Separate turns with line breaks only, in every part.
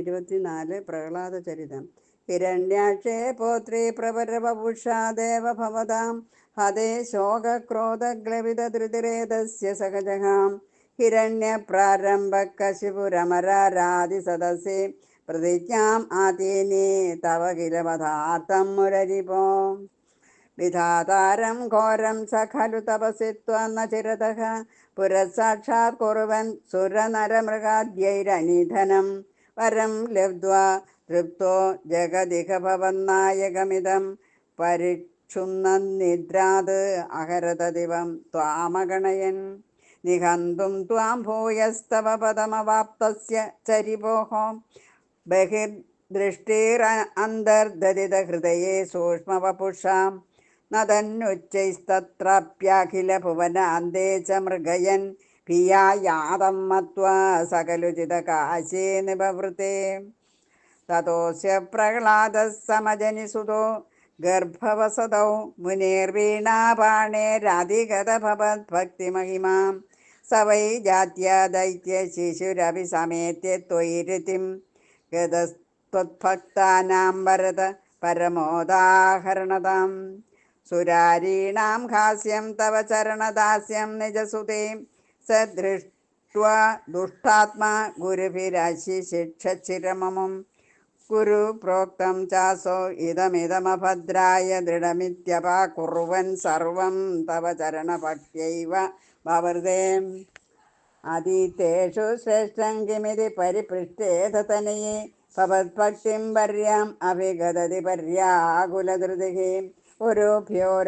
ഇരുപത്തിനാല് പ്രഹ്ലാദ ചരിതം. ഹിരണ്യാക്ഷേ പോത്രി പ്രപരവപുഷാ ദേവഭവതാം ഹതേ ശോകക്രോധഗ്ലവിത ധൃതിരേതസ്യ സഹജഹാം. സദസ്സി പ്രതിജ്ഞാം ആദീനി തവ കില പദാർത്ഥം മുരരിപോ. വിധാതാരം ഘോരം സ ഖലു തപസിത്വന്ന ചിരതഃ പുരസാക്ഷാത് കുറുവൻ സുരനരമൃഗാദ്യൈരനിധനം. വരം ലബ്ധ്വാ തൃപ്തോ ജഗദിഹ ഭവന്നായകമിതം അഹരത അഹരതദിവം ത്വാമഗണയൻ. നിഹന്തും ത്വാം ഭൂയസ്തവ പദമവാപ്തസ്യ ചരിപോഹോ ബഹിർദൃഷ്ടിർ അന്തർദതിത ഹൃദയേ സൂക്ഷ്മവപുഷാം നതന്നുച്ചൈസ്തത്രപ്യാഖില ഭുവനാന്തേ ച മൃഗയൻ. ഭിയായാതം മത്വാ സകലുചിത കാശേ നിപവൃത്തെ തതോസ്യ പ്രഹ്ലാദ സമജനിസുതോ ഗർഭവസതൗ മുനേർവീണാപാണേരാധിഗത ഭക്തിമഹിമാം സ വൈ ജാത്യ ദൈത്യ ശിശുരഭി സമേത്യ ത്വയിരതിം ഗതസ്ത്വത്ഭക്താനാം ഭരത പരമോദാഹരണതാം. സുരാരീണാം ഹാസ്യം തവ ചരണദാസ്യം നിജസുതേ. സദൃഷ്ട്വാ ദുഷ്ടാത്മാ ഗുരുഭിരാശി ശിക്ഷച്ചിരമമം. ഗുരു പ്രോക്തം ചാസോ ഇതമിതമഭദ്രായ ദൃഢമിത്യപാകുറുവൻ സർവം തവ ചരണഭക്യൈവ ഭവൃതേ. അതീതേഷു ശ്രേഷ്ഠം കിമിതി പരിപൃഷ്ടേത തനയെ. ഭവത്ഭക്തിം പര്യാം അഭിഗതതി പര്യാകുലധൃതിः ഒരു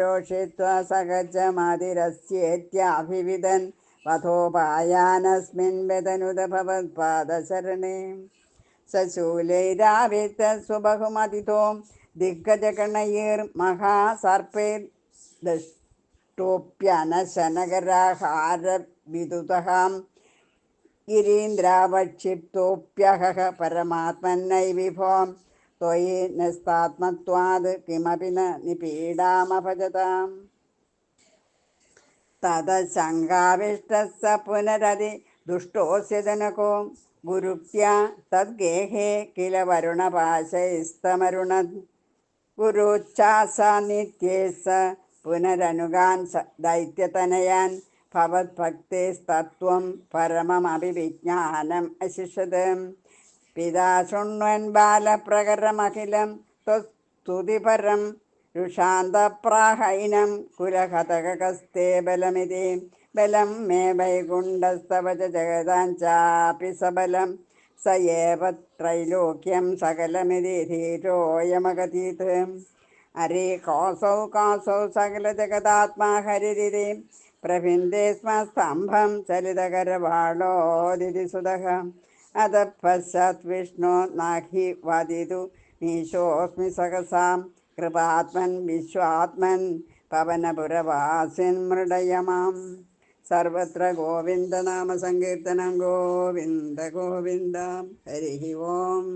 രോഷിത്വ സഹജമതിരസ്യേത്യാഭിവിദൻ വധോപായാനസ്മിൻ വ്യതനുത ഭവത്പാദശരണേ സശൂലൈരാവിത്ത സുബഹുമതിഥോ ദിഗ്ഗജഗണയൈർ മഹാസർപ്പൈർ ദഷ്ടോപ്യനശനകരാഹാരവിദുതഹാം. ഗിരീന്ദ്രാവക്ഷിപ്തോപ്യഹ പരമാത്മന്നൈവിഭോം ത്വയി നസ്താത്മത്വാത് കിമപി ന നിപീഡാമഭജതാം. തദശങ്കാവിഷ്ട ശങ്കാവിഷ്ട പുനരതി ദുഷ്ടോസ്യ ജനകോ ഗുരുപ്യ തദ്ഗേഹേ കില വരുണപാശൈസ്തമരുണ ഗുരുച്ഛാസ നിത്യേ സ പുനരനുഗാൻ ദൈത്യതനയാൻ ഭവത്ഭക്തേസ്തത്വം പരമമഭിവിജ്ഞാനം അശിഷത്. പിതാ ശൃണ്വൻ ബാലപ്രകരമഖിലം സ്തുതിപരം രുഷാന്തപ്രാഹൈനം കുലഹതകസ്തേ ബലമിതി. ബലം മേ വൈകുണ്ഠസ്തവച ജഗതാൻ ചാപി സബലം. സ ഏവ ത്രൈലോക്യം സകലമിതി ധീരോയമകതീത് അരേ കോസൗ കാസൗ സകല ജഗതാത്മാ ഹരിരിതി. പ്രഭിന്ദേ സ്മ സ്തംഭം ചലിതകരവാളോദിതി സുതഃ. അത പശ്ചാത് വിഷ്ണു നാഹി വദിതു നീശോസ്മി സഹസാം. കൃപാത്മൻ വിശ്വാത്മൻ പവനപുരവാസിൻ മൃഡയമാം സർവത്ര ഗോവിന്ദനാമ സങ്കീർത്തനം ഗോവിന്ദ ഗോവിന്ദ ഹരി ഓം.